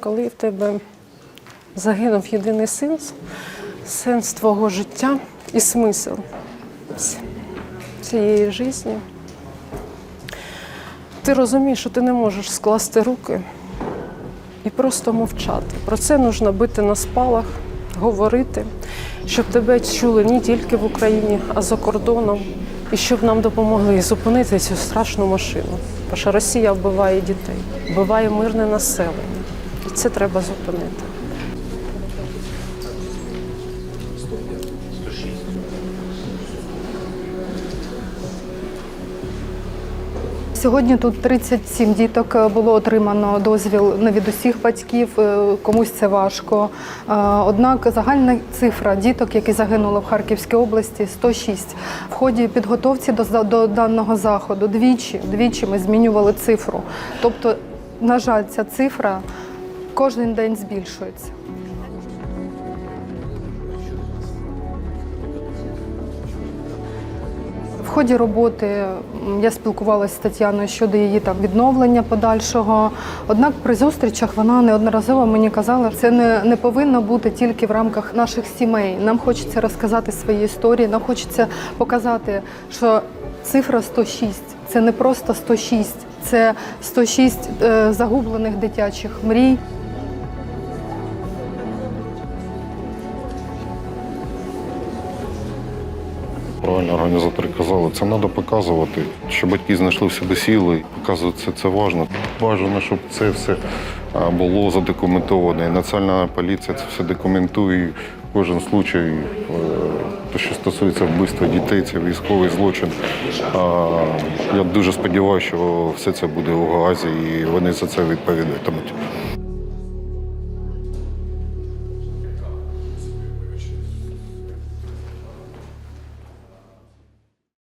коли в тебе загинув єдиний сенс, сенс твого життя і смисл цієї житті, ти розумієш, що ти не можеш скласти руки і просто мовчати. Про це нужно бити на спалах, говорити, щоб тебе чули не тільки в Україні, а за кордоном, і щоб нам допомогли зупинити цю страшну машину. Бо що Росія вбиває дітей, вбиває мирне населення. Це треба зупинити. Сьогодні тут 37 діток е, було отримано дозвіл не від усіх батьків, е, комусь це важко. Е, Однак загальна цифра діток, які загинули в Харківській області, 106. В ході підготовці до, до даного заходу двічі, двічі ми змінювали цифру. Тобто, на жаль, ця цифра кожен день збільшується. В ході роботи я спілкувалася з Тетяною щодо її там відновлення подальшого. Однак при зустрічах вона неодноразово мені казала, це не, не повинно бути тільки в рамках наших сімей. Нам хочеться розказати свої історії, нам хочеться показати, що цифра 106 це не просто 106, це 106 е, загублених дитячих мрій. Правильно організатори казали, це треба показувати, щоб батьки знайшли в себе сили, показувати це, це важливо. Бажано, щоб це все було задокументовано. І Національна поліція це все документує. Кожен случай, е, те, що стосується вбивства дітей, це військовий злочин. Я дуже сподіваюся, що все це буде у Гаазі і вони за це відповідатимуть.